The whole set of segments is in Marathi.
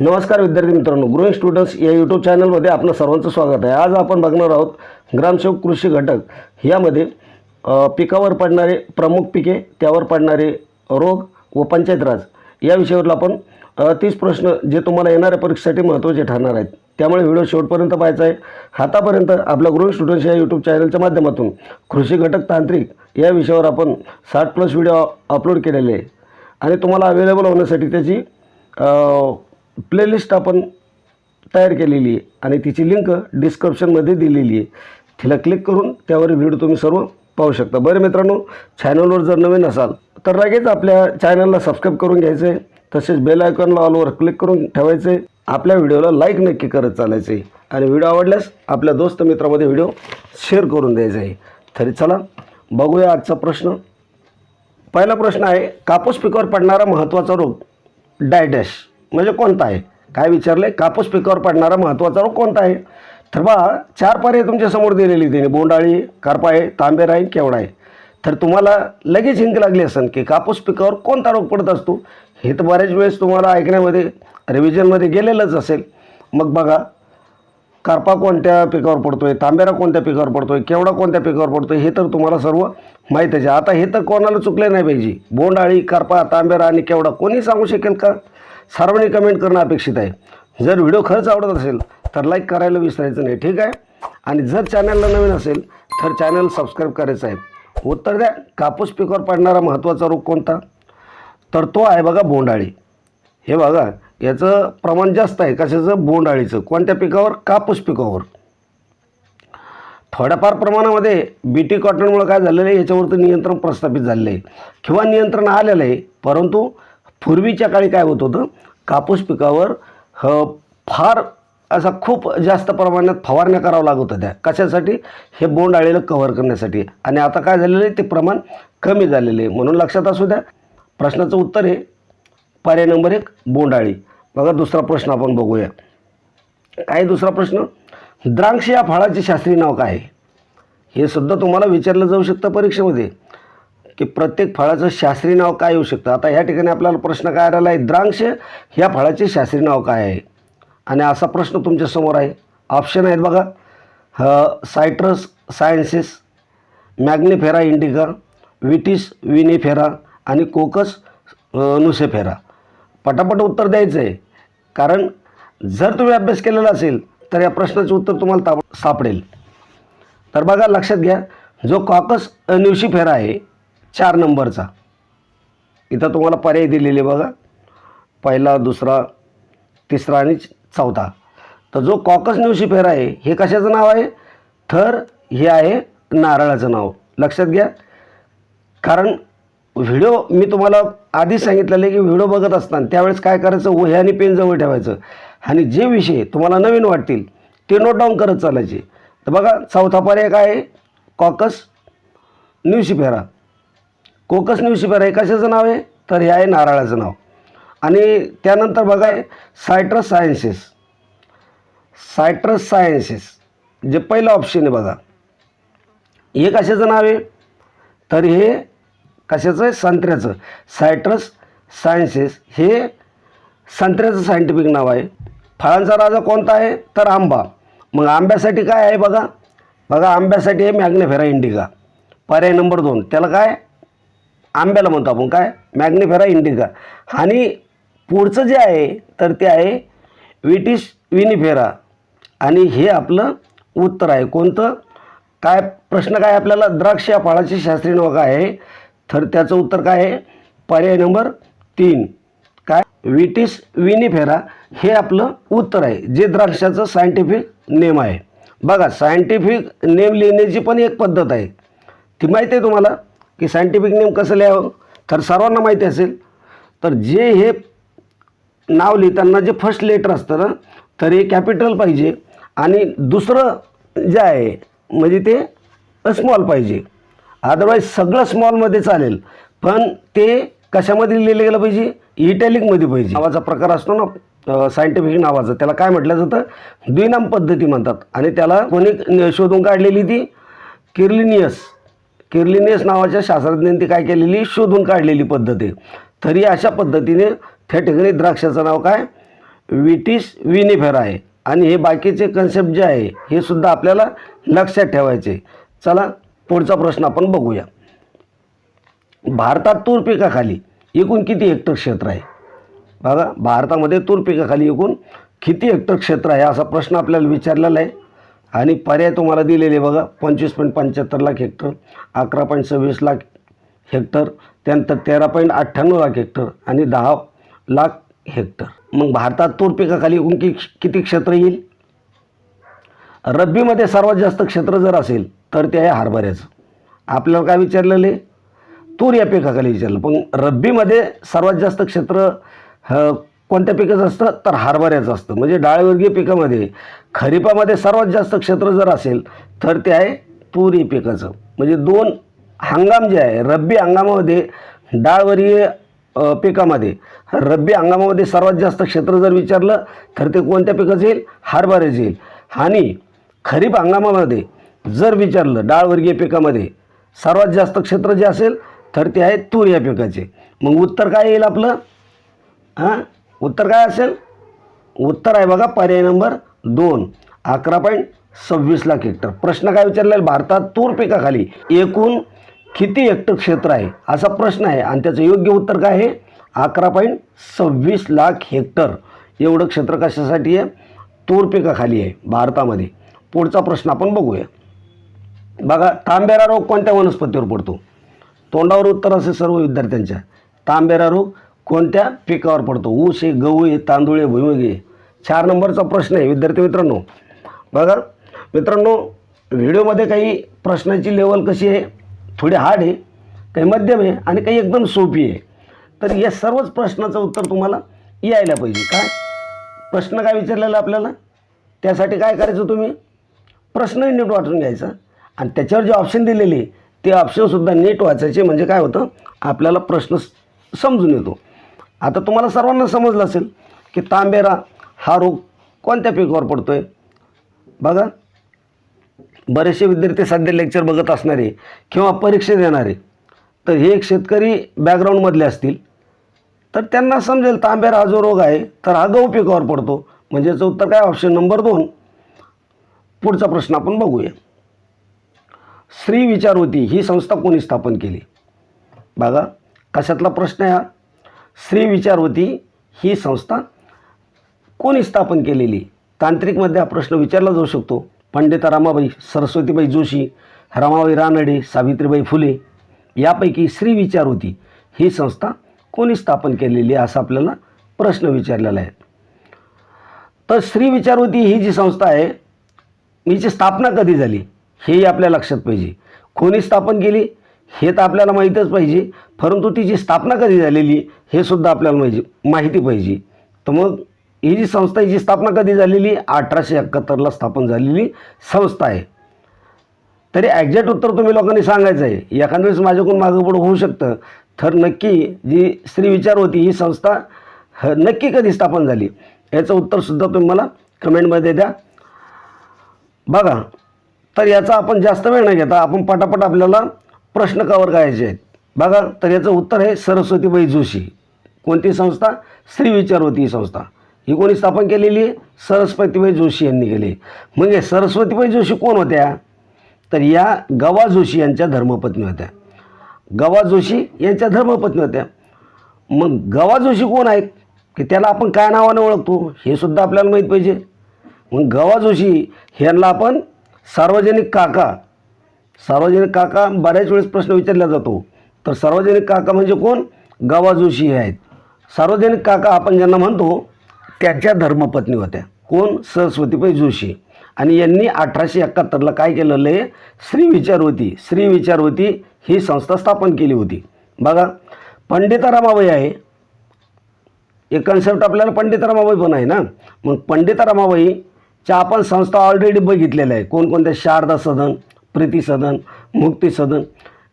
नमस्कार विद्यार्थी मित्रांनो ग्रोईंग स्टुडंट्स या यूट्यूब चॅनलमध्ये आपलं सर्वांचं स्वागत आहे. आज आपण बघणार आहोत ग्रामसेवक कृषी घटक. यामध्ये पिकावर पडणारे प्रमुख पिके त्यावर पडणारे रोग व पंचायत राज. या विषयावर आपण तीस प्रश्न जे तुम्हाला येणाऱ्या परीक्षेसाठी महत्त्वाचे ठरणार आहेत. त्यामुळे व्हिडिओ शेवटपर्यंत पाहायचा आहे. आतापर्यंत आपल्या ग्रोईंग स्टुडंट्स या यूट्यूब चॅनलच्या माध्यमातून कृषी घटक तांत्रिक या विषयावर आपण साठ प्लस व्हिडिओ अपलोड केलेले आहे. आणि तुम्हाला अवेलेबल होण्यासाठी त्याची प्लेलिस्ट आपण तयार केलेली आहे आणि तिची लिंक डिस्क्रिप्शनमध्ये दिलेली आहे. तिला क्लिक करून त्यावर व्हिडिओ तुम्ही सर्व पाहू शकता. बरं मित्रांनो चॅनलवर जर नवीन असाल तर लगेच आपल्या चॅनलला सबस्क्राईब करून घ्यायचं आहे तसेच बेल आयकॉनला ऑलवर क्लिक करून ठेवायचं आहे आपल्या व्हिडिओला लाईक नक्की करत चालायचं आहे आणि व्हिडिओ आवडल्यास आपल्या दोस्त मित्रामध्ये व्हिडिओ शेअर करून द्यायचा आहे तरी चला बघूया आजचा प्रश्न. पहिला प्रश्न आहे कापूस पिकावर पडणारा महत्त्वाचा रोग डायडॅश म्हणजे कोणता आहे? काय विचारलं आहे कापूस पिकावर पडणारा महत्त्वाचा रोग कोणता आहे? तर बा चार पर्याय तुमच्यासमोर दिलेली त्याने बोंडाळी करपा आहे तांबेर आहे केवडा आहे. तर तुम्हाला लगेच हिंक लागली असेल की कापूस पिकावर कोणता रोग पडत असतो? हे तर बऱ्याच वेळेस तुम्हाला ऐकण्यामध्ये रिव्हिजनमध्ये गेलेलंच असेल. मग बघा करपा कोणत्या पिकावर पडतो आहे तांबेरा कोणत्या पिकावर पडतो आहे केवडा कोणत्या पिकावर पडतो आहे हे तर तुम्हाला सर्व माहीतच आहे. आता हे तर कोणाला चुकले नाही पाहिजे. बोंडाळी करपा तांबेरा आणि केवडा कोणी सांगू शकेल का? सर्वांनी कमेंट करणं अपेक्षित आहे. जर व्हिडिओ खरंच आवडत असेल तर लाईक करायला विसरायचं नाही ठीक आहे? आणि जर चॅनलला नवीन असेल तर चॅनल सबस्क्राईब करायचं आहे. उत्तर द्या कापूस पिकावर पडणारा महत्त्वाचा रोग कोणता? तर तो आहे बघा बोंडाळी हे बघा याचं प्रमाण जास्त आहे. कशाचं? बोंडाळीचं कोणत्या पिकावर? कापूस पिकावर. थोड्याफार प्रमाणामध्ये बी टी कॉटनमुळं काय झालेलं आहे? याच्यावरती नियंत्रण प्रस्थापित झालेलं आहे. किंवा नियंत्रण आलेलं आहे परंतु पूर्वीच्या काळी काय होत होतं? कापूस पिकावर ह फार असा खूप जास्त प्रमाणात फवारण्या करावं लागत होत्या. कशासाठी? हे बोंडाळीला कव्हर करण्यासाठी. आणि आता काय झालेलं आहे? ते प्रमाण कमी झालेलं आहे. म्हणून लक्षात असू द्या. प्रश्नाचं उत्तर आहे पर्याय नंबर एक बोंडाळी बघा दुसरा प्रश्न आपण बघूया. काय दुसरा प्रश्न? द्राक्ष या फळाचे शास्त्रीय नाव काय आहे? हे सुद्धा तुम्हाला विचारलं जाऊ शकतं परीक्षेमध्ये. की प्रत्येक फळाचं शास्त्रीय नाव काय येऊ शकतं? आता ह्या ठिकाणी आपल्याला प्रश्न काय आलेला आहे? द्राक्ष ह्या फळाचे शास्त्रीय नाव काय आहे? आणि असा प्रश्न तुमच्यासमोर आहे. ऑप्शन आहेत बघा. ह citrus sinensis mangifera indica vitis vinifera आणि कोकस नुसेफेरा पटापट उत्तर द्यायचं आहे. कारण जर तुम्ही अभ्यास केलेला असेल तर या प्रश्नाचं उत्तर तुम्हाला ताप सापडेल. तर बघा लक्षात घ्या. जो कॉकस न्यूशिफेरा आहे चार नंबरचा. इथं तुम्हाला पर्याय दिलेले बघा. पहिला दुसरा तिसरा आणि चौथा. तर जो कॉकस न्यूशिफेरा आहे हे कशाचं नाव आहे? थर हे आहे नारळाचं नाव. लक्षात घ्या. कारण व्हिडिओ मी तुम्हाला आधीच सांगितलेलं आहे की व्हिडिओ बघत असताना त्यावेळेस काय करायचं? वह्या आणि पेन जवळ ठेवायचं. आणि जे विषय तुम्हाला नवीन वाटतील ते नोट डाऊन करत चालायचे. तर बघा चौथा पर्याय काय आहे? कॉकस न्यूशिफेरा कोकस न्यूशिफेरा हे कशाचं नाव आहे? तर हे आहे नारळाचं नाव. आणि त्यानंतर बघा सायट्रस सायन्सेस. Citrus sciences. जे पहिलं ऑप्शन आहे बघा. हे कशाचं नाव आहे? तर हे कशाचं आहे? संत्र्याचं. सायट्रस सायन्सेस हे संत्र्याचं सायंटिफिक नाव आहे. फळांचा राजा कोणता आहे? तर आंबा. मग आंब्यासाठी काय आहे बघा? बघा आंब्यासाठी आहे मॅग्नेफेरा इंडिका. पर्याय नंबर दोन. त्याला काय? आंब्याला म्हणतो आपण काय? Mangifera indica. आणि पुढचं जे आहे तर ते आहे विटिश विनिफेरा. आणि हे आपलं उत्तर आहे. कोणतं? काय प्रश्न काय आपल्याला? द्राक्ष या फळाचे शास्त्रीय नाव काय आहे? तर त्याचं उत्तर काय आहे? पर्याय नंबर तीन. काय? विटिस विनिफेरा हे आपलं उत्तर आहे जे द्राक्षाचं सायंटिफिक नेम आहे. बघा सायंटिफिक नेम लिहिण्याची पण एक पद्धत आहे. ती माहिती आहे तुम्हाला? की सायंटिफिक नेम कसं लिहावं? तर सर्वांना माहिती असेल. तर जे हे नाव लिहिताना जे फर्स्ट लेटर असतं ना तर हे कॅपिटल पाहिजे आणि दुसरं जे आहे म्हणजे ते स्मॉल पाहिजे. अदरवाईज सगळं स्मॉलमध्ये चालेल. पण ते कशामध्ये लिहिलं गेलं पाहिजे? इटॅलिकमध्ये पाहिजे. नावाचा प्रकार असतो ना सायंटिफिक नावाचा. त्याला काय म्हटलं जातं द्विनाम पद्धती म्हणतात. आणि त्याला कोणी शोधून काढलेली ती किर्लिनियस. किर्लिनेस नावाच्या शास्त्रज्ञांनी ती काय केलेली? शोधून काढलेली पद्धत. आहे तरी अशा पद्धतीने त्या ठिकाणी द्राक्षाचं नाव काय? विटिस विनिफेरा आहे. आणि हे बाकीचे कन्सेप्ट जे आहे हे सुद्धा आपल्याला लक्षात ठेवायचे. चला पुढचा प्रश्न आपण बघूया. भारतात तूर पिकाखाली एकूण किती हेक्टर क्षेत्र आहे? बघा भारतामध्ये तूर पिकाखाली एकूण किती हेक्टर क्षेत्र आहे? असा प्रश्न आपल्याला विचारलेला आहे. आणि पर्याय तुम्हाला दिलेले बघा पंचवीस पॉईंट पंच्याहत्तर लाख हेक्टर अकरा पॉईंट सव्वीस लाख हेक्टर त्यानंतर तेरा पॉईंट अठ्ठ्याण्णव लाख हेक्टर आणि दहा लाख हेक्टर. मग भारतात तूर पिकाखाली एकूण कि किती क्षेत्र येईल? रब्बीमध्ये सर्वात जास्त क्षेत्र जर असेल तर ते आहे हरभऱ्याचं. आपल्याला काय विचारलेलं आहे? तूर या पिकाखाली विचारलं. पण रब्बीमध्ये सर्वात जास्त क्षेत्र ह, कोणत्या पिकाचं असतं? तर हरभऱ्याचं असतं. म्हणजे डाळवर्गीय पिकामध्ये खरीपामध्ये सर्वात जास्त क्षेत्र जर असेल तर ते आहे तूर या पिकाचं. म्हणजे दोन हंगाम जे आहे रब्बी हंगामामध्ये डाळवर्गीय पिकामध्ये रब्बी हंगामामध्ये सर्वात जास्त क्षेत्र जर विचारलं तर ते कोणत्या पिकाचं येईल? हरभऱ्याचं येईल. आणि खरीप हंगामामध्ये जर विचारलं डाळवर्गीय पिकामध्ये सर्वात जास्त क्षेत्र जे असेल तर ते आहे तूर या पिकाचे. मग उत्तर काय येईल आपलं? हां? उत्तर काय असेल? उत्तर आहे बघा पर्याय नंबर दोन. अकरा पॉईंट सव्वीस लाख हेक्टर. प्रश्न काय विचारलेला? भारतात तूर पिकाखाली एकूण किती हेक्टर क्षेत्र आहे? असा प्रश्न आहे. आणि त्याचं योग्य उत्तर काय आहे? अकरा पॉईंट सव्वीस लाख हेक्टर. एवढं क्षेत्र कशासाठी आहे? तूर पिकाखाली आहे भारतामध्ये. पुढचा प्रश्न आपण बघूया. बघा तांबेरा रोग कोणत्या वनस्पतीवर पडतो? तोंडावर उत्तर असेल सर्व विद्यार्थ्यांच्या. तांबेरा रोग कोणत्या पिकावर पडतो? ऊस आहे गहू आहे तांदूळ आहे भुईमुग आहे. चार नंबरचा प्रश्न आहे विद्यार्थी मित्रांनो. बघा मित्रांनो व्हिडिओमध्ये काही प्रश्नाची लेवल कशी आहे? थोडी हार्ड आहे काही मध्यम आहे आणि काही एकदम सोपी आहे. तर या सर्वच प्रश्नाचं उत्तर तुम्हाला यायला पाहिजे. काय प्रश्न काय विचारलेला आपल्याला? त्यासाठी काय करायचं तुम्ही? प्रश्नही नीट वाचून घ्यायचा. आणि त्याच्यावर जे ऑप्शन दिलेले ते ऑप्शनसुद्धा नीट वाचायचे म्हणजे काय होतं? आपल्याला प्रश्न समजून येतो. आता तुम्हाला सर्वांना समजलं असेल की तांबेरा हा रोग कोणत्या पिकावर पडतो आहे बघा. बरेचसे विद्यार्थी सध्या लेक्चर बघत असणारे किंवा परीक्षा देणारे. तर हे एक शेतकरी बॅकग्राऊंडमधले असतील. तर त्यांना समजेल तांबेरा हा जो रोग आहे तर हा गहू पिकावर पडतो. म्हणजे याचं उत्तर काय? ऑप्शन नंबर दोन. पुढचा प्रश्न आपण बघूया. श्री विचारवती ही संस्था कोणी स्थापन केली? बघा. कशातला प्रश्न आहे हा? श्री विचारवती ही संस्था कोणी स्थापन केलेली? तांत्रिकमध्ये हा प्रश्न विचारला जाऊ शकतो. पंडिता रामाबाई सरस्वतीबाई जोशी रमाबाई रानडे सावित्रीबाई फुले यापैकी श्री विचारवती ही संस्था कोणी स्थापन केलेली आहे असा आपल्याला प्रश्न विचारलेला आहे. तर श्री विचारवती ही जी संस्था आहे हिची स्थापना कधी झाली? हेही आपल्या लक्षात पाहिजे. कोणी स्थापन केली? हे तर आपल्याला माहीतच पाहिजे. परंतु तिची स्थापना कधी झालेली हे सुद्धा आपल्याला माहिती माहिती पाहिजे. तर मग ही जी संस्था हिची स्थापना कधी झालेली अठराशे एकाहत्तरला स्थापन झालेली संस्था आहे. तरी ॲक्झॅक्ट उत्तर तुम्ही लोकांनी सांगायचं आहे. एखाद्या वेळेस माझ्याकडून मागं पुढं होऊ शकतं. तर नक्की जी स्त्री विचार होती ही संस्था ह- नक्की कधी स्थापन झाली? याचं उत्तरसुद्धा तुम्ही मला कमेंटमध्ये द्या. बघा तर याचा आपण जास्त वेळ नाही घेता आपण पटापट आपल्याला प्रश्न कवर करायचे आहेत. बघा तर याचं उत्तर आहे सरस्वतीबाई जोशी. कोणती संस्था? श्री विचारवती ही संस्था. ही कोणी स्थापन केलेली आहे? सरस्वतीबाई जोशी यांनी केली मग हे म्हणजे सरस्वतीबाई जोशी कोण होत्या? तर या गवा जोशी यांच्या धर्मपत्नी होत्या. गवा जोशी यांच्या धर्मपत्नी होत्या. मग गवा जोशी कोण आहेत? की त्याला आपण काय नावाने ओळखतो? हे सुद्धा आपल्याला माहीत पाहिजे. मग गवा जोशी ह्यांना आपण सार्वजनिक काका सार्वजनिक काका बऱ्याच वेळेस प्रश्न विचारला जातो. तर सार्वजनिक काका म्हणजे कोण? गवा जोशी हे आहेत. सार्वजनिक काका आपण ज्यांना म्हणतो त्यांच्या धर्मपत्नी होत्या. कोण? सरस्वतीबाई जोशी. आणि यांनी अठराशे एकाहत्तरला काय केलेलं आहे? श्री विचारवती. श्री विचारवती ही संस्था स्थापन केली होती. बघा पंडिता रमाबाई आहे. एक कन्सेप्ट आपल्याला पंडितारामाबाई पण आहे ना? मग पंडिता रमाबाईच्या आपण संस्था ऑलरेडी बघितलेल्या आहे कोणकोणत्या? शारदा सदन प्रीती सदन मुक्ती सदन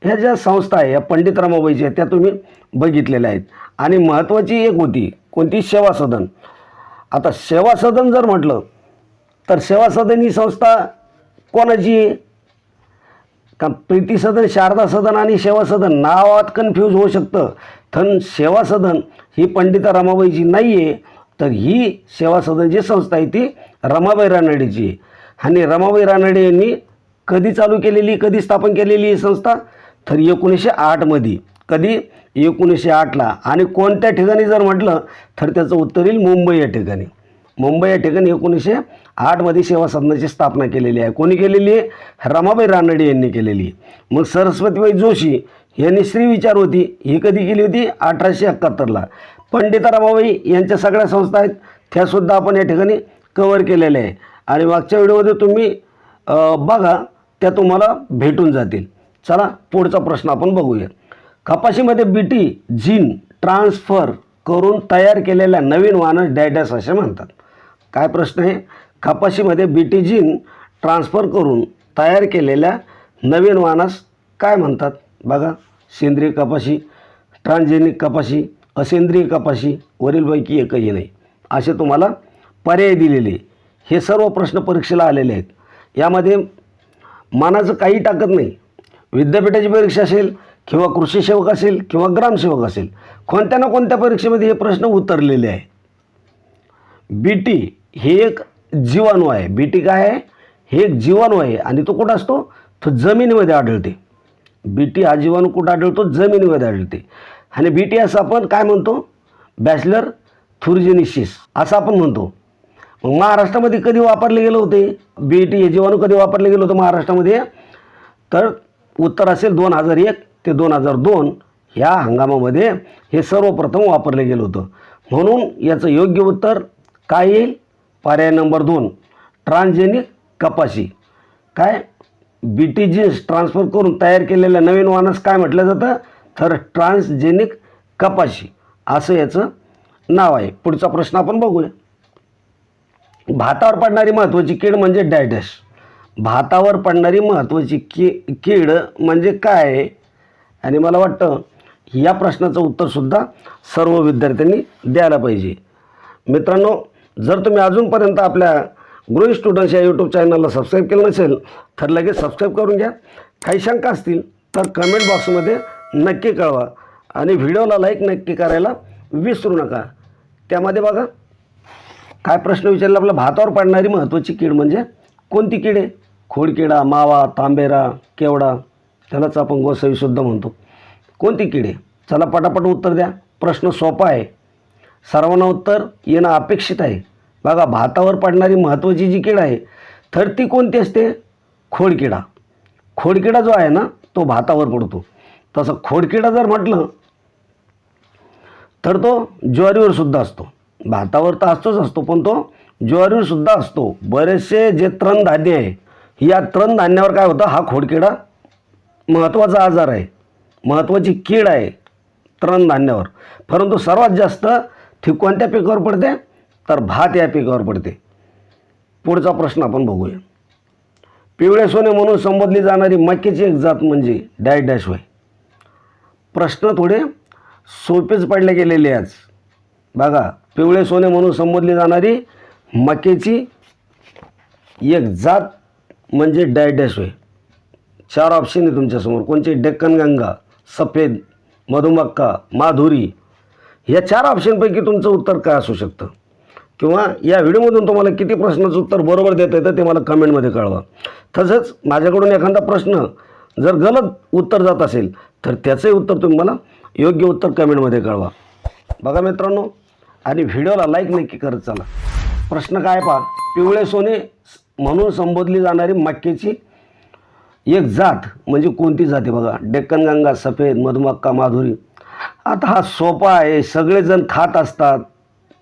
ह्या ज्या संस्था आहे या पंडित रमाबाईच्या आहेत त्या तुम्ही बघितलेल्या आहेत. आणि महत्त्वाची एक होती कोणती? सेवा सदन. आता सेवा सदन जर म्हटलं तर सेवा सदन ही संस्था कोणाची? आहे का प्रीती सदन शारदा सदन आणि सेवा सदन नावात कन्फ्यूज होऊ शकतं. थन सेवा सदन ही पंडिता रमाबाईची नाही आहे तर ही सेवा सदन जी संस्था आहे ती रमाबाई रानडेची आहे. आणि रमाबाई रानडे यांनी कधी चालू केलेली कधी स्थापन केलेली ही संस्था? तर एकोणीसशे आठमध्ये कधी? एकोणीसशे आठला आणि कोणत्या ठिकाणी जर म्हटलं तर त्याचं उत्तर येईल मुंबई या ठिकाणी. मुंबई या ठिकाणी एकोणीसशे आठमध्ये सेवा सदनाची स्थापना केलेली आहे. कोणी केलेली आहे? रमाबाई रानडे यांनी केलेली आहे. मग सरस्वतीबाई जोशी यांनी श्री विचार होती. ही कधी केली होती? अठराशे एकाहत्तरला पंडिता रमाबाई यांच्या सगळ्या संस्था आहेत. त्यासुद्धा आपण या ठिकाणी कवर केलेल्या आहे. आणि मागच्या व्हिडिओमध्ये तुम्ही बघा त्या तुम्हाला भेटून जातील. चला पुढचा प्रश्न आपण बघूया. कपाशीमध्ये बीटी जीन ट्रान्सफर करून तयार केलेल्या नवीन वाहन डॅडॅस असे म्हणतात. काय प्रश्न आहे? कपाशीमध्ये बीटी जीन ट्रान्सफर करून तयार केलेल्या नवीन वाहनास काय म्हणतात? बघा सेंद्रिय कपाशी ट्रान्सजेनिक कपाशी असेंद्रिय कपाशी वरीलपैकी एकही नाही. असे तुम्हाला पर्याय दिलेले. हे सर्व प्रश्न परीक्षेला आलेले आहेत. यामध्ये मानाचं काही टाकत नाही. विद्यापीठाची परीक्षा असेल किंवा कृषी सेवक असेल किंवा ग्रामसेवक असेल कोणत्या ना कोणत्या परीक्षेमध्ये हे प्रश्न उतरलेले आहे बी टी हे एक जीवाणू आहे. बी टी काय आहे? हे एक जीवाणू आहे आणि तो कुठं असतो? तो जमिनीमध्ये आढळते. बी टी हा जीवाणू कुठं आढळतो? जमिनीमध्ये आढळते. आणि बी टी असं आपण काय म्हणतो? बॅचलर थुर्जिनिशिस असं आपण म्हणतो. महाराष्ट्रामध्ये कधी वापरले गेलं होते? बी टी हे जीवाणू कधी वापरले गेलं होतं महाराष्ट्रामध्ये? तर उत्तर असेल दोन हजार एक ते दोन हजार दोन ह्या हंगामामध्ये हे सर्वप्रथम वापरलं गेलं होतं. म्हणून याचं योग्य उत्तर काय येईल? पर्याय नंबर दोन ट्रान्सजेनिक कपाशी. काय? बी टी जीन्स ट्रान्सफर करून तयार केलेल्या नवीन वानस काय म्हटलं जातं? तर ट्रान्सजेनिक कपाशी. असं याचं नाव आहे. पुढचा प्रश्न आपण बघूया. भातावर पडणारी महत्त्वाची कीड म्हणजे डायडॅश भातावर पडणारी महत्त्वाची की कीड म्हणजे काय? आहे? आणि मला वाटतं या प्रश्नाचं उत्तरसुद्धा सर्व विद्यार्थ्यांनी द्यायला पाहिजे. मित्रांनो जर तुम्ही अजूनपर्यंत आपल्या ग्रोई स्टुडंट्स या यूट्यूब चॅनलला सबस्क्राईब केलं नसेल तर लगेच सबस्क्राईब करून घ्या. काही शंका असतील तर कमेंट बॉक्समध्ये नक्की कळवा. आणि व्हिडिओला लाईक नक्की करायला विसरू नका. त्यामध्ये बघा काय प्रश्न विचारला? आपल्या भातावर पडणारी महत्त्वाची कीड म्हणजे कोणती कीड आहे? खोडकिडा मावा तांबेरा केवडा त्यालाच आपण गोसावीसुद्धा म्हणतो. कोणती कीड आहे? चला पटापट उत्तर द्या. प्रश्न सोपा आहे. सर्वांना उत्तर येणं अपेक्षित आहे. बघा भातावर पडणारी महत्त्वाची जी कीड आहे तर ती कोणती असते? खोडकिडा. खोडकिडा जो आहे ना तो भातावर पडतो. तसं खोडकिडा जर म्हटलं तर तो ज्वारीवर सुद्धा असतो. भातावर तर असतोच असतो पण तो ज्वारीवरसुद्धा असतो. बरेचसे जे तृणधान्य आहे या तृणधान्यावर काय होतं हा खोडकिडा महत्त्वाचा आजार आहे. महत्त्वाची कीड आहे तृणधान्यावर. परंतु सर्वात जास्त ती कोणत्या पिकावर पडते तर भात या पिकावर पडते. पुढचा प्रश्न आपण बघूया. पिवळे सोने म्हणून संबोधली जाणारी मक्याची एक जात म्हणजे डॅश डॅश होय. प्रश्न थोडे सोपेच पडले गेलेले आज. बघा पिवळे सोने म्हणून संबोधली जाणारी मक्याची एक जात म्हणजे डायडॅश होय चार ऑप्शन आहे तुमच्यासमोर. कोणचे? डेक्कन गंगा सफेद मधुमक्का माधुरी. या चार ऑप्शनपैकी तुमचं उत्तर काय असू शकतं? किंवा या व्हिडिओमधून तुम्हाला किती प्रश्नाचं उत्तर बरोबर देता येतं ते मला कमेंटमध्ये कळवा. तसंच माझ्याकडून एखादा प्रश्न जर गलत उत्तर जात असेल तर त्याचंही उत्तर तुम्ही मला योग्य उत्तर कमेंटमध्ये कळवा. बघा मित्रांनो आणि व्हिडिओला लाईक नक्की करत चला. प्रश्न काय पहा पिवळे सोने म्हणून संबोधली जाणारी मक्केची एक जात म्हणजे कोणती जाते बघा? डेक्कन गंगा सफेद मधुमक्का माधुरी. आता हा सोपा आहे सगळेजण खात असतात.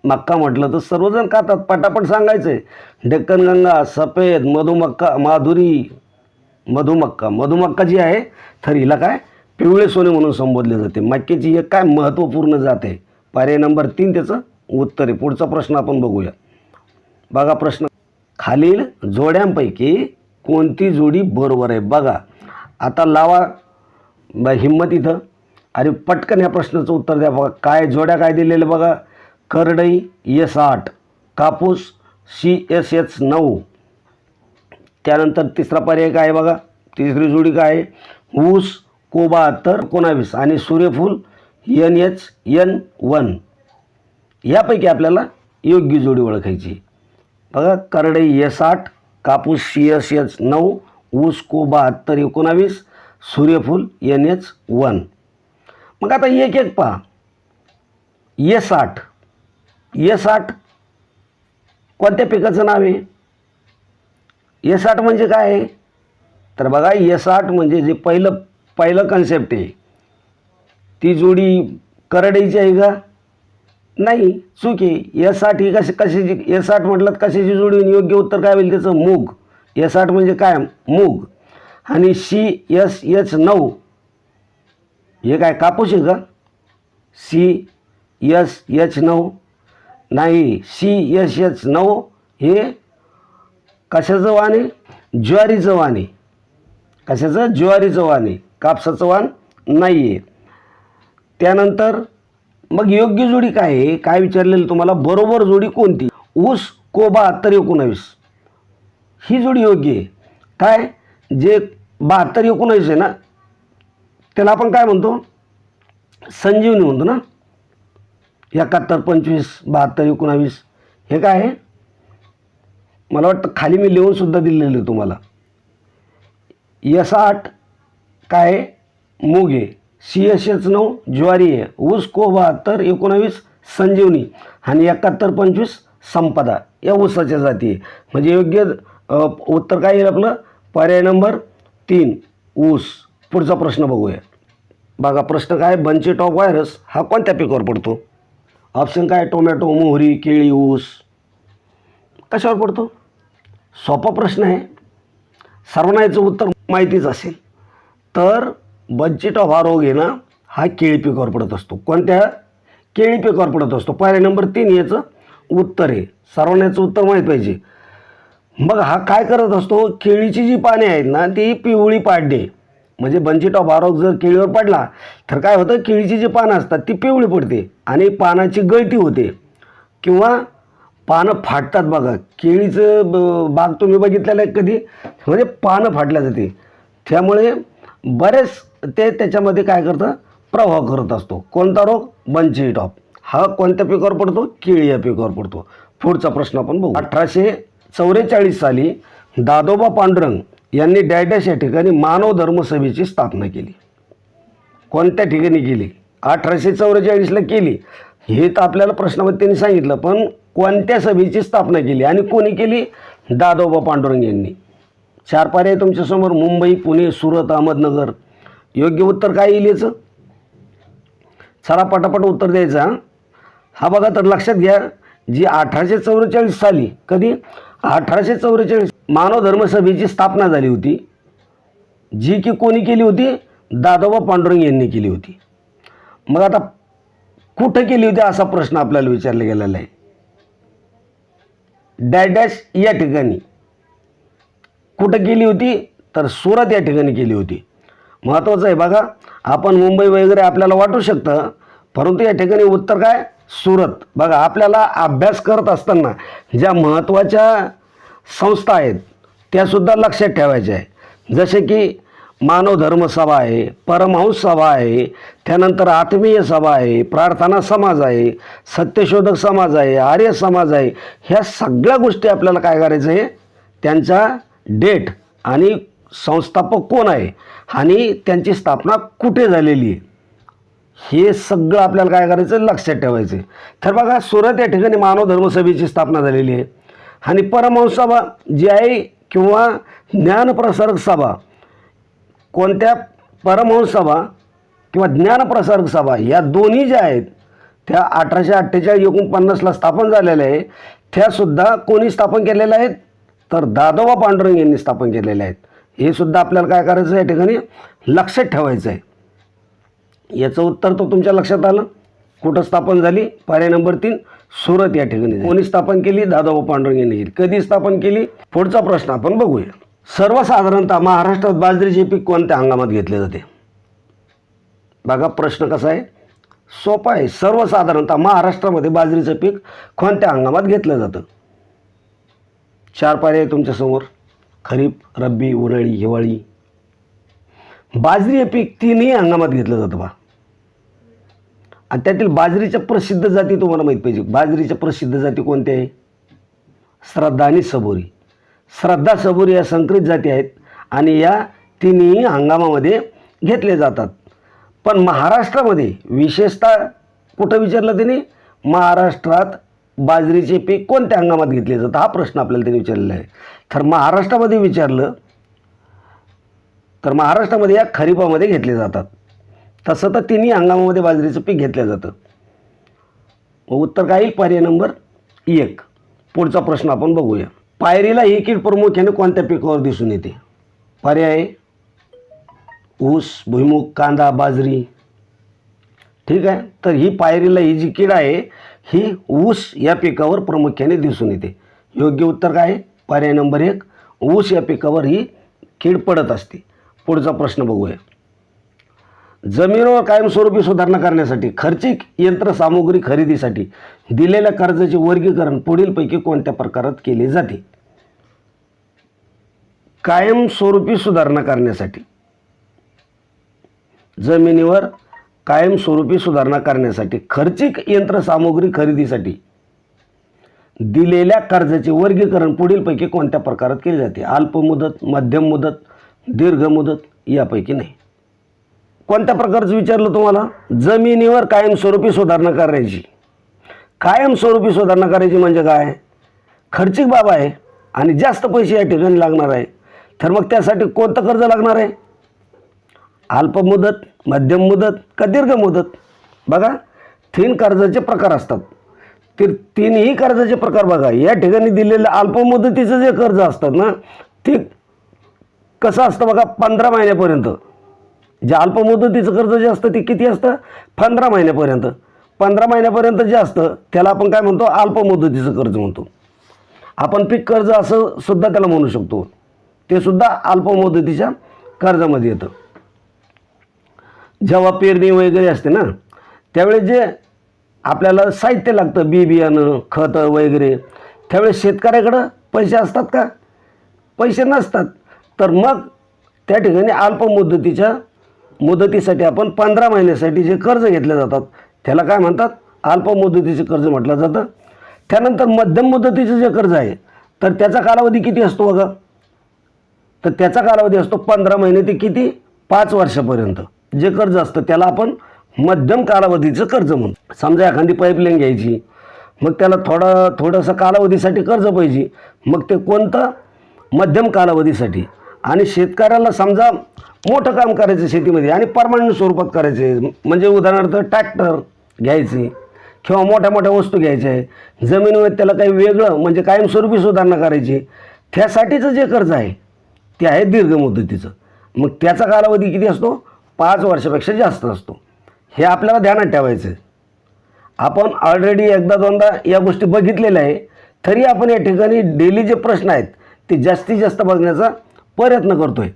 मक्का म्हटलं तर सर्वजण खातात. पटापट सांगायचं आहे डेक्कन गंगा सफेद मधुमक्का माधुरी. मधुमक्का. मधुमक्का जी आहे तर हिला काय? पिवळे सोने म्हणून संबोधले जाते. मक्याची एक काय महत्त्वपूर्ण जात आहे? पर्याय नंबर तीन त्याचं. उत्तर. आहे पुढचा प्रश्न आपण बघूया. बघा प्रश्न. खालील जोड्यांपैकी कोणती जोडी बरोबर आहे? बघा. आता लावा. हिंमत इथं. आणि पटकन ह्या प्रश्नाचं उत्तर द्या. बघा काय जोड्या काय दिलेल्या बघा. करडई एस आठ. कापूस सी एस एच नऊ. त्यानंतर तिसरा पर्याय काय आहे बघा? तिसरी जोडी काय आहे? ऊस कोबा तर एकोणावीस आणि सूर्यफूल एन एच एन वन. यापैकी आपल्याला योग्य जोडी ओळखायची. बघा करडई एस आठ कापूस सी एस एच नऊ ऊस को बहात्तर एकोणावीस सूर्यफूल एन एच वन. मग आता एक एक पहा. एस आठ एस आठ कोणत्या पिकाचं नाव आहे? एस आठ म्हणजे काय आहे? तर बघा एस आठ म्हणजे जे पहिलं पहिलं कन्सेप्ट आहे. ती जोडी करडईची आहे का? नाही चूक आहे. एस आठ ही कशी कशाची एस आठ म्हटलं कशाची जोडी होईल? योग्य उत्तर काय होईल त्याचं? मूग. एस आठ म्हणजे काय? मूग. आणि सी एस एच नऊ. हे काय कापूस आहे का? सी एस एच नऊ. नाही सी एस एच नऊ हे कशाचं वाण आहे? ज्वारीचं वाण आहे. कशाचं? ज्वारीचं वाण आहे. कापसाचं वाण नाही आहे त्यानंतर मग योग्य जोडी काय आहे? काय विचारलेलं तुम्हाला? बरोबर जोडी कोणती? ऊस को बहात्तर एकोणावीस. ही जोडी योग्य आहे. काय? जे बहात्तर एकोणावीस आहे ना त्याला आपण काय म्हणतो? संजीवनी म्हणतो ना? एकाहत्तर पंचवीस बहात्तर एकोणावीस. हे काय आहे? मला वाटतं खाली मी लिहूनसुद्धा दिलेलं आहे तुम्हाला. यसा आठ काय आहे? मूग आहे. सी एस एच नऊ ज्वारी आहे. ऊस को बहात्तर एकोणावीस संजीवनी आणि एकाहत्तर पंचवीस संपदा या ऊसाच्या जाती आहे. म्हणजे योग्य उत्तर काय येईल आपलं? पर्याय नंबर तीन ऊस. पुढचा प्रश्न बघूया. बघा प्रश्न काय? बंची टॉप व्हायरस हा कोणत्या पिकावर पडतो? ऑप्शन काय? टोमॅटो मोहरी केळी ऊस. कशावर पडतो? सोपा प्रश्न आहे. सर्वांना याचं उत्तर माहितीच असेल. तर बंचिट ऑफ हा रोग आहे ना हा केळी पिकावर पडत असतो. कोणत्या? केळी पिकावर पडत असतो. पर्याय नंबर तीन याचं उत्तर आहे. सर्वांना याचं उत्तर माहीत पाहिजे. मग हा काय करत असतो? केळीची जी पाने आहेत ना ती पिवळी पाडणे. म्हणजे बंचिट ऑफ आरोग जर केळीवर पडला तर काय होतं? केळीची जी पानं असतात ती पिवळी पडते आणि पानाची गळती होते. किंवा पानं फाटतात बघा. केळीचं ब- बाग तुम्ही बघितलेलं आहे कधी? म्हणजे पानं फाटल्या जाते. त्यामुळे बरेच ते त्याच्यामध्ये काय करतं? प्रभाव करत असतो. कोणता रोग? Bunchy top. हा कोणत्या पिकावर पडतो? केळी या पिकावर पडतो. पुढचा प्रश्न आपण बघू. अठराशे चौवेचाळीस साली दादोबा पांडुरंग यांनी डॅडॅश या ठिकाणी मानव धर्मसभेची स्थापना केली. कोणत्या ठिकाणी केली? अठराशे चौवेचाळीसला केली. हे तर आपल्याला प्रश्नामध्ये त्यांनी सांगितलं पण कोणत्या सभेची स्थापना केली आणि कोणी केली? दादोबा पांडुरंग यांनी. चार पर्याय तुमच्यासमोर. मुंबई पुणे सुरत अहमदनगर. योग्य उत्तर काय येईल याचं? चला पटापट उत्तर द्यायचं हा. हा बघा तर लक्षात घ्या जी अठराशे चौवेचाळीस साली कधी? अठराशे चौवेचाळीस मानव धर्मसभेची स्थापना झाली होती जी की कोणी केली होती? दादोबा पांडुरंग यांनी केली होती. मग आता कुठं केली होती असा प्रश्न आपल्याला विचारला गेलेला आहे? डॅडॅश या ठिकाणी. कुठं केली होती? तर सुरत या ठिकाणी केली होती. महत्त्वाचं आहे बघा आपण मुंबई वगैरे आपल्याला वाटू शकतं परंतु या ठिकाणी उत्तर काय? सुरत. बघा आपल्याला अभ्यास करत असताना ज्या महत्त्वाच्या संस्था आहेत त्यासुद्धा लक्षात ठेवायच्या आहे जसे की मानव धर्म सभा आहे परमहंस सभा आहे त्यानंतर आत्मीय सभा आहे प्रार्थना समाज आहे सत्यशोधक समाज आहे आर्य समाज आहे ह्या सगळ्या गोष्टी आपल्याला काय करायचं आहे? त्यांचा डेट आणि संस्थापक कोण आहे? आणि त्यांची स्थापना कुठे झालेली आहे? हे सगळं आपल्याला काय करायचं? लक्षात ठेवायचं आहे. तर बघा सुरत या ठिकाणी मानव धर्मसभेची स्थापना झालेली आहे. आणि परमहंस सभा जी आहे किंवा ज्ञानप्रसारक सभा कोणत्या परमहंस सभा किंवा ज्ञानप्रसारक सभा या दोन्ही ज्या आहेत त्या अठराशे अठ्ठेचाळीस एकोणपन्नासला स्थापन झालेल्या आहे त्यासुद्धा कोणी स्थापन केलेल्या आहेत? तर दादोबा पांडुरंग यांनी स्थापन केलेल्या आहेत. हे सुद्धा आपल्याला काय करायचं या ठिकाणी? लक्षात ठेवायचं आहे. याचं उत्तर तो तुमच्या लक्षात आलं. कुठं स्थापन झाली? पर्याय नंबर तीन सुरत या ठिकाणी कोणी स्थापन केली? दादाभाऊ पांडुरंग यांनी केली. कधी स्थापन केली? पुढचा प्रश्न आपण बघूया. सर्वसाधारणतः महाराष्ट्रात बाजरीचे पीक कोणत्या हंगामात घेतले जाते? बघा प्रश्न कसा आहे? सोपा आहे. सर्वसाधारणतः महाराष्ट्रामध्ये बाजरीचं पीक कोणत्या हंगामात घेतलं जातं? चार पर्याय तुमच्यासमोर. खरीप रब्बी उन्हाळी हिवाळी. बाजरी हे पीक तिन्ही हंगामात घेतलं जातं बा. आणि त्यातील बाजरीच्या प्रसिद्ध जाती तुम्हाला माहीत पाहिजे. बाजरीच्या प्रसिद्ध जाती कोणत्या आहे? श्रद्धा आणि सबोरी. श्रद्धा सबोरी या संकरित जाती आहेत आणि या तिन्ही हंगामामध्ये घेतले जातात. पण महाराष्ट्रामध्ये विशेषतः कुठं विचारलं त्यांनी? महाराष्ट्रात बाजरीचे पीक कोणत्या हंगामात घेतले जातं हा प्रश्न आपल्याला त्यांनी विचारलेला आहे. तर महाराष्ट्रामध्ये विचारलं तर महाराष्ट्रामध्ये या खरीपामध्ये घेतले जातात. तसं तर तिन्ही हंगामामध्ये बाजरीचं पीक घेतलं जातं. मग उत्तर काय येईल? पर्याय नंबर एक. पुढचा प्रश्न आपण बघूया. पायरीला ही कीड प्रामुख्याने कोणत्या पिकावर दिसून येते? पर्याय ऊस भुईमूग कांदा बाजरी. ठीक आहे? तर ही पायरीला ही जी कीड आहे ही ऊस या पिकावर प्रामुख्याने दिसून येते. योग्य उत्तर काय? आहे पर्याय नंबर एक ऊस या पिकावर ही कीड पडत असते. पुढचा प्रश्न बघूया. जमिनीवर कायमस्वरूपी सुधारणा करण्यासाठी खर्चिक यंत्रसामुग्री खरेदीसाठी दिलेल्या कर्जाचे वर्गीकरण पुढीलपैकी कोणत्या प्रकारात केले जाते? कायमस्वरूपी सुधारणा करण्यासाठी. जमिनीवर कायमस्वरूपी सुधारणा करण्यासाठी खर्चिक यंत्रसामुग्री खरेदीसाठी दिलेल्या कर्जाचे वर्गीकरण पुढीलपैकी कोणत्या प्रकारात केले जाते? अल्प मुदत मध्यम मुदत दीर्घ मुदत यापैकी नाही. कोणत्या प्रकारचं विचारलं तुम्हाला? जमिनीवर कायमस्वरूपी सुधारणा करायची. कायमस्वरूपी सुधारणा करायची म्हणजे काय? खर्चिक बाब आहे आणि जास्त पैसे या ठिकाणी लागणार आहे. तर मग त्यासाठी कोणतं कर्ज लागणार आहे? अल्प मुदत मध्यम मुदत का दीर्घ मुदत? बघा तीन कर्जाचे प्रकार असतात. ते तीनही कर्जाचे प्रकार बघा. या ठिकाणी दिलेलं अल्प मुदतीचं जे कर्ज असतात ना ते कसं असतं बघा पंधरा महिन्यापर्यंत. जे अल्प मुदतीचं कर्ज जे असतं ते किती असतं? पंधरा महिन्यापर्यंत. पंधरा महिन्यापर्यंत जे असतं त्याला आपण काय म्हणतो? अल्प मुदतीचं कर्ज म्हणतो. आपण पीक कर्ज असं सुद्धा त्याला म्हणू शकतो. ते सुद्धा अल्प मुदतीच्या कर्जामध्ये येतं. जेव्हा पेरणी वगैरे असते ना त्यावेळेस जे आपल्याला साहित्य लागतं बी बियाणं खतं वगैरे. त्यावेळेस शेतकऱ्याकडं पैसे असतात का? पैसे नसतात. तर मग त्या ठिकाणी अल्प मुदतीच्या मुदतीसाठी आपण पंधरा महिन्यासाठी जे कर्ज घेतले जातात त्याला काय म्हणतात? अल्प मुदतीचे कर्ज म्हटलं जातं. त्यानंतर मध्यम मुदतीचं जे कर्ज आहे तर त्याचा कालावधी किती असतो बघा? तर त्याचा कालावधी असतो पंधरा महिने ते किती? पाच वर्षापर्यंत. जे कर्ज असतं त्याला आपण मध्यम कालावधीचं कर्ज म्हणून. समजा एखादी पाईपलाईन घ्यायची मग त्याला थोडं थोडंसं कालावधीसाठी कर्ज पाहिजे मग ते कोणतं? मध्यम कालावधीसाठी. आणि शेतकऱ्याला समजा मोठं काम करायचं शेतीमध्ये आणि परमानंट स्वरूपात करायचे म्हणजे उदाहरणार्थ ट्रॅक्टर घ्यायचे किंवा मोठ्या मोठ्या वस्तू घ्यायच्या आहे जमिनीवर त्याला काही वेगळं म्हणजे कायमस्वरूपी सुधारणा करायची त्यासाठीचं जे कर्ज आहे ते आहे दीर्घ मुदतीचं. मग त्याचा कालावधी किती असतो? पाच वर्षापेक्षा जास्त असतो. हे आपल्याला ध्यानात ठेवायचं आहे आपण ऑलरेडी एकदा दोनदा या गोष्टी बघितलेल्या आहे तरी आपण या ठिकाणी डेली जे प्रश्न आहेत ते जास्तीत जास्त बघण्याचा प्रयत्न करतो आहे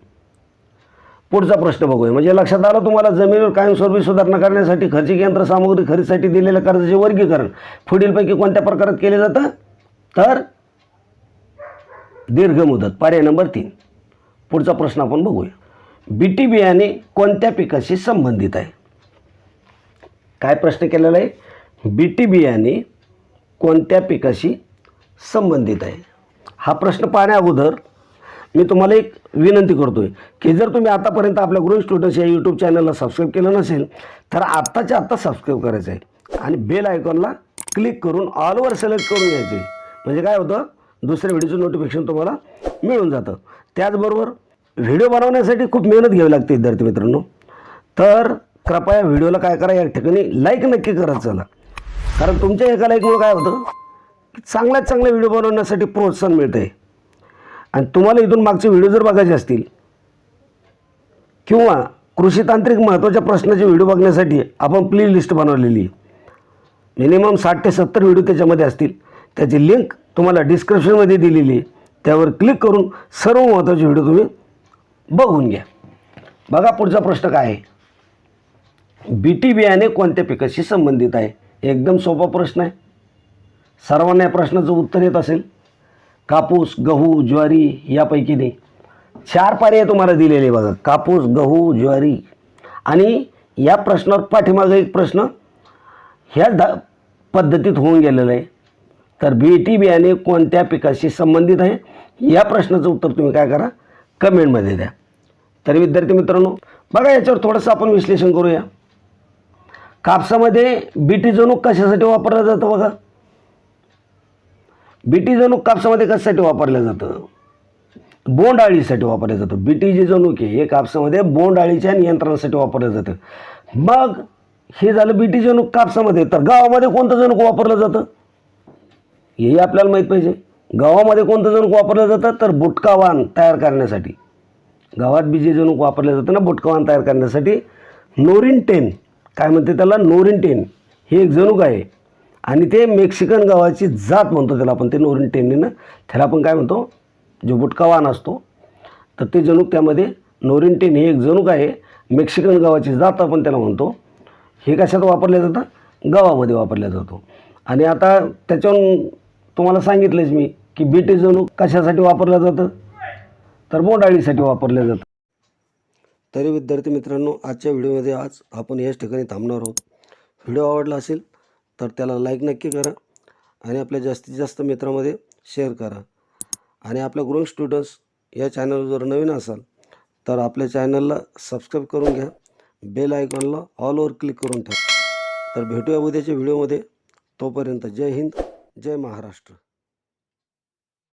पुढचा प्रश्न बघूया. म्हणजे लक्षात आलं तुम्हाला जमिनीवर कायमस्वरूपी सुधारणा करण्यासाठी खर्चिक यंत्रसामुग्री खरेदीसाठी दिलेल्या कर्जाचे वर्गीकरण पुढीलपैकी कोणत्या प्रकारात केले जातं? तर दीर्घ मुदत पर्याय नंबर तीन. पुढचा प्रश्न आपण बघूया. बी टी बियाणे कोणत्या पिकाशी संबंधित आहे? काय प्रश्न केलेला आहे? बी टी बियाणे कोणत्या पिकाशी संबंधित आहे? हा प्रश्न पाहण्या अगोदर मी तुम्हाला एक विनंती करतो आहे की जर तुम्ही आतापर्यंत आपल्या गृह स्टुडंट्स या यूट्यूब चॅनलला सबस्क्राईब केलं नसेल तर आत्ताच्या आत्ता सबस्क्राईब करायचं आहे. आणि बेल आयकॉनला क्लिक करून ऑलवर सिलेक्ट करून घ्यायचे. म्हणजे काय होतं? दुसऱ्या व्हिडिओचं नोटिफिकेशन तुम्हाला मिळून जातं. त्याचबरोबर व्हिडिओ बनवण्यासाठी खूप मेहनत घ्यावी लागते विद्यार्थी मित्रांनो. तर कृपया व्हिडिओला काय करा या ठिकाणी लाईक नक्की करत चला. कारण तुमच्या एका लाईकमुळे काय होतं? की चांगल्यात चांगले व्हिडिओ बनवण्यासाठी प्रोत्साहन मिळतं आहे आणि तुम्हाला इथून मागचे व्हिडिओ जर बघायचे असतील किंवा कृषी तांत्रिक महत्त्वाच्या प्रश्नाचे व्हिडिओ बघण्यासाठी आपण प्ले लिस्ट बनवलेली आहे. मिनिमम साठ ते सत्तर व्हिडिओ त्याच्यामध्ये असतील. त्याची लिंक तुम्हाला डिस्क्रिप्शनमध्ये दिलेली आहे. त्यावर क्लिक करून सर्व महत्त्वाचे व्हिडिओ तुम्ही बघून घ्या. बघा पुढचा प्रश्न काय आहे. बी टी बियाणे कोणत्या पिकाशी संबंधित आहे? एकदम सोपा प्रश्न आहे. सर्वांना या प्रश्नाचं उत्तर येत असेल. कापूस गहू ज्वारी यापैकी नाही. चार पर्याय तुम्हाला दिलेले बघा. कापूस गहू ज्वारी. आणि या प्रश्नावर पाठीमागं एक प्रश्न. ह्या दा पद्धतीत होऊन गेलेलं आहे. तर बीटी बियाणे कोणत्या पिकाशी संबंधित आहे? या प्रश्नाचं उत्तर तुम्ही काय करा? कमेंटमध्ये द्या. तर विद्यार्थी मित्रांनो बघा याच्यावर थोडंसं आपण विश्लेषण करूया. कापसामध्ये बीटी जणूक कशासाठी वापरलं जातं बघा. बीटी जणूक कापसामध्ये कशासाठी वापरलं जातं? बोंडाळीसाठी वापरलं जातं. बीटी जे जणूक आहे हे कापसामध्ये बोंडाळीच्या नियंत्रणासाठी वापरलं जातं. मग हे झालं बीटी जणूक कापसामध्ये. तर गावामध्ये कोणतं जणूक वापरलं जातं? हेही आपल्याला माहीत पाहिजे. गावामध्ये कोणतं जणूक वापरलं जातं? तर बुटकावान तयार करण्यासाठी. गावात बी जे जणूक वापरलं जातं ना बुटकावान तयार करण्यासाठी. Norin ten. काय म्हणते त्याला? नोरिंटेन. हे एक जणूक आहे. आणि ते मेक्सिकन गावाची जात म्हणतो त्याला आपण ते नोरिंटेनने ना. त्याला आपण काय म्हणतो? जो बुटकावान असतो तर ते जणूक त्यामध्ये नोरिंटेन हे एक जणूक आहे. मेक्सिकन गावाची जात आपण त्याला म्हणतो. हे कशात वापरल्या जातं? गावामध्ये वापरल्या जातो. आणि आता त्याच्यावरून तुम्हाला सांगितलंच मी की बीटी जणूक कशासाठी वापरलं जातं? तर बोंडाळीसाठी वापरलं जातं. तरी विद्यार्थी मित्रांनो आजच्या व्हिडिओमध्ये आज आपण याच ठिकाणी थांबणार आहोत. व्हिडिओ आवडला असेल तर त्याला लाईक नक्की करा आणि आपल्या जास्तीत जास्त मित्रामध्ये शेअर करा. आणि आपल्या ग्रोईंग स्टुडंट्स या चॅनलवर जर नवीन असाल तर आपल्या चॅनलला सबस्क्राईब करून घ्या. बेल आयकॉनला ऑलवर क्लिक करून ठेवा. तर भेटूया उद्याच्या व्हिडिओमध्ये. तोपर्यंत जय हिंद जय महाराष्ट्र.